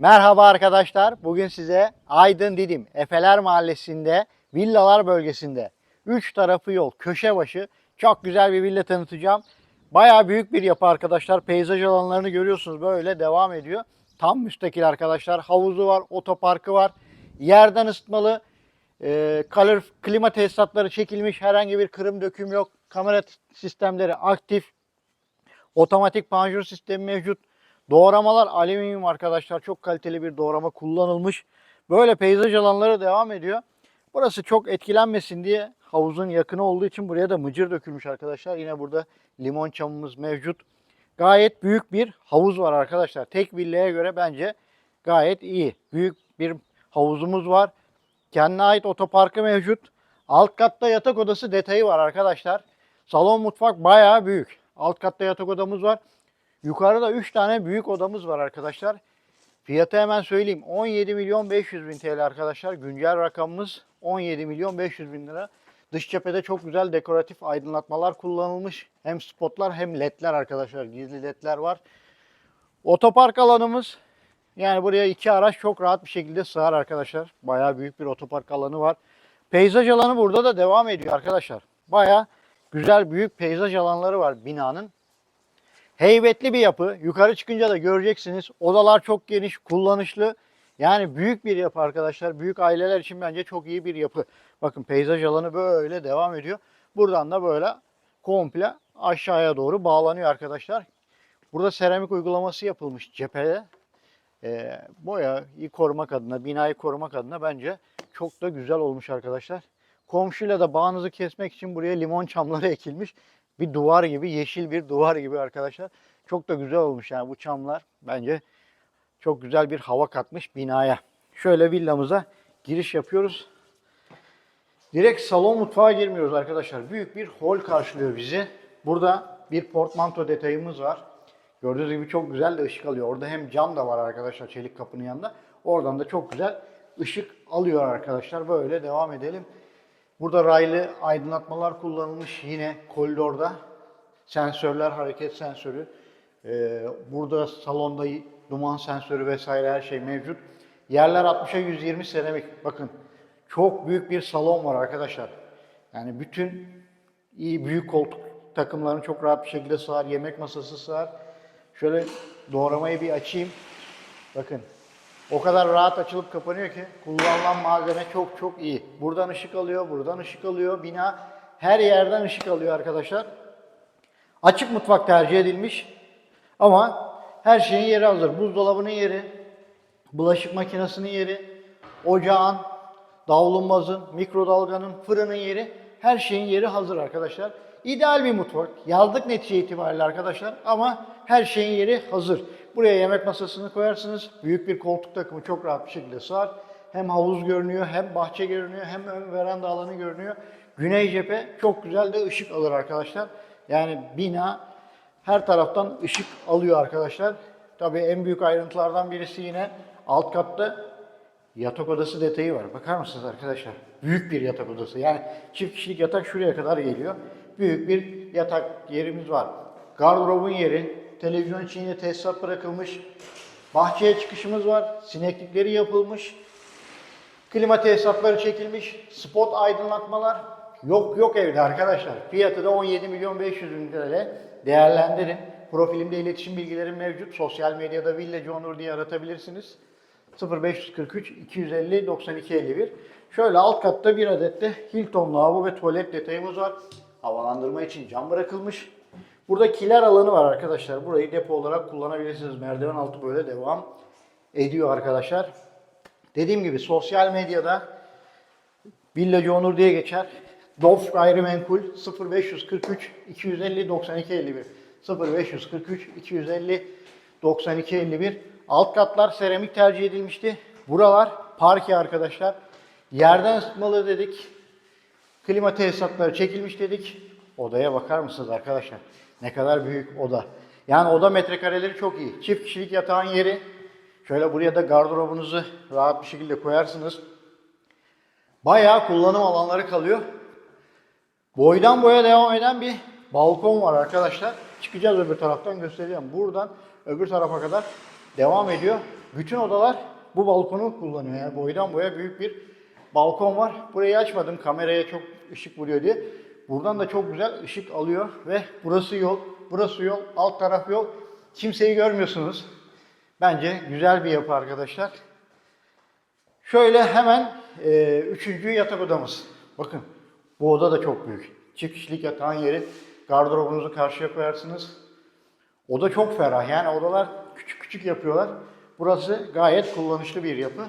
Merhaba arkadaşlar. Bugün size Aydın Didim, Efeler Mahallesi'nde, villalar bölgesinde 3 tarafı yol, köşe başı çok güzel bir villa tanıtacağım. Bayağı büyük bir yapı arkadaşlar. Peyzaj alanlarını görüyorsunuz böyle devam ediyor. Tam müstakil arkadaşlar. Havuzu var, otoparkı var. Yerden ısıtmalı, e, kalor, klima tesisatları çekilmiş. Herhangi bir kırım döküm yok. Kamera sistemleri aktif. Otomatik panjur sistemi mevcut. Doğramalar alüminyum arkadaşlar. Çok kaliteli bir doğrama kullanılmış. Böyle peyzaj alanları devam ediyor. Burası çok etkilenmesin diye havuzun yakını olduğu için buraya da mıcır dökülmüş arkadaşlar. Yine burada limon çamımız mevcut. Gayet büyük bir havuz var arkadaşlar. Tek villaya göre bence gayet iyi. Büyük bir havuzumuz var. Kendine ait otoparkı mevcut. Alt katta yatak odası detayı var arkadaşlar. Salon mutfak bayağı büyük. Alt katta yatak odamız var. Yukarıda 3 tane büyük odamız var arkadaşlar. Fiyatı hemen söyleyeyim. 17 milyon 500 bin TL arkadaşlar. Güncel rakamımız 17 milyon 500 bin lira. Dış cephede çok güzel dekoratif aydınlatmalar kullanılmış. Hem spotlar hem ledler arkadaşlar. Gizli ledler var. Otopark alanımız. Yani buraya iki araç çok rahat bir şekilde sığar arkadaşlar. Bayağı büyük bir otopark alanı var. Peyzaj alanı burada da devam ediyor arkadaşlar. Bayağı güzel büyük peyzaj alanları var binanın. Heybetli bir yapı. Yukarı çıkınca da göreceksiniz. Odalar çok geniş, kullanışlı. Yani büyük bir yapı arkadaşlar. Büyük aileler için bence çok iyi bir yapı. Bakın peyzaj alanı böyle devam ediyor. Buradan da böyle komple aşağıya doğru bağlanıyor arkadaşlar. Burada seramik uygulaması yapılmış cepheye. Ee, boyayı korumak adına, binayı korumak adına bence çok da güzel olmuş arkadaşlar. Komşuyla da bağınızı kesmek için buraya limon çamları ekilmiş. Bir duvar gibi, yeşil bir duvar gibi arkadaşlar. Çok da güzel olmuş yani bu çamlar. Bence çok güzel bir hava katmış binaya. Şöyle villamıza giriş yapıyoruz. Direkt salon mutfağa girmiyoruz arkadaşlar. Büyük bir hol karşılıyor bizi. Burada bir portmanto detayımız var. Gördüğünüz gibi çok güzel de ışık alıyor. Orada hem cam da var arkadaşlar çelik kapının yanında. Oradan da çok güzel ışık alıyor arkadaşlar. Böyle devam edelim. Burada raylı aydınlatmalar kullanılmış yine koridorda. Sensörler, hareket sensörü. Ee, burada salonda duman sensörü vesaire her şey mevcut. Yerler 60'a 120 seramik. Bakın çok büyük bir salon var arkadaşlar. Yani bütün iyi büyük koltuk takımlarını çok rahat bir şekilde sığar. Yemek masası sığar. Şöyle doğramayı bir açayım. Bakın o kadar rahat açılıp kapanıyor ki kullanılan malzeme çok çok iyi. Buradan ışık alıyor, buradan ışık alıyor. Bina her yerden ışık alıyor arkadaşlar. Açık mutfak tercih edilmiş. Ama her şeyin yeri hazır. Buzdolabının yeri, bulaşık makinesinin yeri, ocağın, davlumbazın, mikrodalganın, fırının yeri, her şeyin yeri hazır arkadaşlar. İdeal bir mutfak. Yazlık netice itibariyle arkadaşlar ama her şeyin yeri hazır. Buraya yemek masasını koyarsınız. Büyük bir koltuk takımı çok rahat bir şekilde sığar. Hem havuz görünüyor, hem bahçe görünüyor, hem ön veranda alanı görünüyor. Güney cephe çok güzel de ışık alır arkadaşlar. Yani bina her taraftan ışık alıyor arkadaşlar. Tabii en büyük ayrıntılardan birisi yine alt katta yatak odası detayı var. Bakar mısınız arkadaşlar? Büyük bir yatak odası. Yani çift kişilik yatak şuraya kadar geliyor. Büyük bir yatak yerimiz var. Gardırobun yeri, televizyon için yine tesisat bırakılmış. Bahçeye çıkışımız var. Sineklikleri yapılmış. Klima tesisatları çekilmiş. Spot aydınlatmalar. Yok yok evde arkadaşlar. Fiyatı da 17 milyon 500 bin TL. Değerlendirin. Profilimde iletişim bilgilerim mevcut. Sosyal medyada Village Onur diye aratabilirsiniz. 0543 250 92 51. Şöyle alt katta bir adet de Hilton lavabo ve tuvalet detayımız var. Havalandırma için cam bırakılmış. Burada kiler alanı var arkadaşlar. Burayı depo olarak kullanabilirsiniz. Merdiven altı böyle devam ediyor arkadaşlar. Dediğim gibi sosyal medyada Village Onur diye geçer. Dof Gayrimenkul 0543 250 92 51 0543 250 92 51 Alt katlar seramik tercih edilmişti. Buralar parke arkadaşlar. Yerden ısıtmalı dedik. Klima tesisatları çekilmiş dedik. Odaya bakar mısınız arkadaşlar? Ne kadar büyük oda. Yani oda metrekareleri çok iyi. Çift kişilik yatağın yeri. Şöyle buraya da gardırobunuzu rahat bir şekilde koyarsınız. Bayağı kullanım alanları kalıyor. Boydan boya devam eden bir balkon var arkadaşlar. Çıkacağız öbür taraftan göstereceğim. Buradan öbür tarafa kadar devam ediyor. bütün odalar bu balkonu kullanıyor. Yani boydan boya büyük bir balkon var. Burayı açmadım kameraya çok ışık vuruyor diye. Buradan da çok güzel ışık alıyor ve burası yol, burası yol, alt taraf yol. Kimseyi görmüyorsunuz. Bence güzel bir yapı arkadaşlar. Şöyle hemen e, üçüncü yatak odamız. Bakın bu oda da çok büyük. Çift kişilik yatağın yeri. Gardırobunuzu karşıya koyarsınız. Oda çok ferah. Yani odalar küçük küçük yapıyorlar. Burası gayet kullanışlı bir yapı.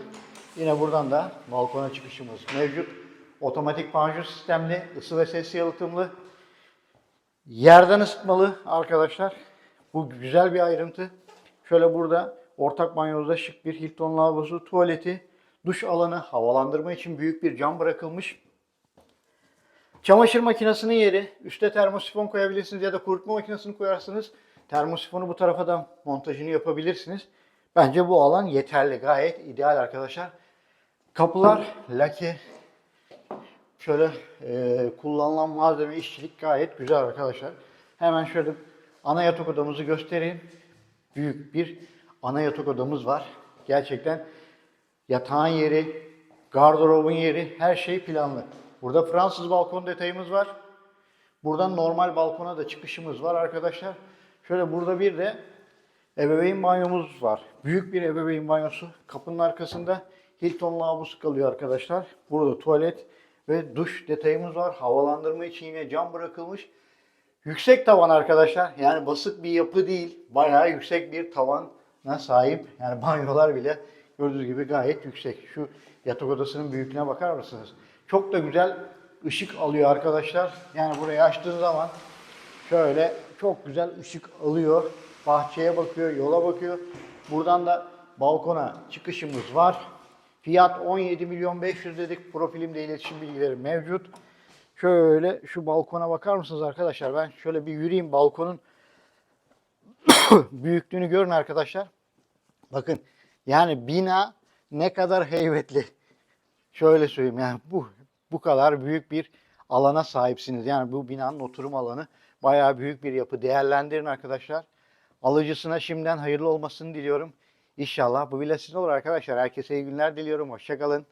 Yine buradan da balkona çıkışımız mevcut. Otomatik panjur sistemli, ısı ve ses yalıtımlı. Yerden ısıtmalı arkadaşlar. Bu güzel bir ayrıntı. Şöyle burada ortak banyomuzda şık bir Hilton lavabosu, tuvaleti, duş alanı, havalandırma için büyük bir cam bırakılmış. Çamaşır makinesinin yeri. Üste termosifon koyabilirsiniz ya da kurutma makinesini koyarsınız. Termosifonu bu tarafa da montajını yapabilirsiniz. Bence bu alan yeterli. Gayet ideal arkadaşlar. Kapılar lake. Şöyle e, kullanılan malzeme işçilik gayet güzel arkadaşlar. Hemen şöyle ana yatak odamızı göstereyim. Büyük bir ana yatak odamız var. Gerçekten Yatağın yeri, gardırobun yeri, her şey planlı. Burada Fransız balkon detayımız var. Buradan normal balkona da çıkışımız var arkadaşlar. Şöyle burada bir de ebeveyn banyomuz var. Büyük bir ebeveyn banyosu. Kapının arkasında Hilton lavabosu kalıyor arkadaşlar. Burada tuvalet ve duş detayımız var. Havalandırma için yine cam bırakılmış. Yüksek tavan arkadaşlar. Yani basık bir yapı değil. Bayağı yüksek bir tavana sahip. Yani banyolar bile gördüğünüz gibi gayet yüksek. Şu yatak odasının büyüklüğüne bakar mısınız? Çok da güzel ışık alıyor arkadaşlar. Yani burayı açtığın zaman şöyle çok güzel ışık alıyor. Bahçeye bakıyor, yola bakıyor. Buradan da balkona çıkışımız var. Fiyat 17 milyon 500 dedik. Profilimde iletişim bilgileri mevcut. Şöyle şu balkona bakar mısınız arkadaşlar? Ben şöyle bir yürüyeyim balkonun büyüklüğünü görün arkadaşlar. Bakın yani bina ne kadar heybetli. Şöyle söyleyeyim yani bu bu kadar büyük bir alana sahipsiniz. Yani bu binanın oturum alanı bayağı büyük bir yapı. Değerlendirin arkadaşlar. Alıcısına şimdiden hayırlı olmasını diliyorum. İnşallah bu villa sizin olur arkadaşlar. Herkese iyi günler diliyorum. Hoşçakalın.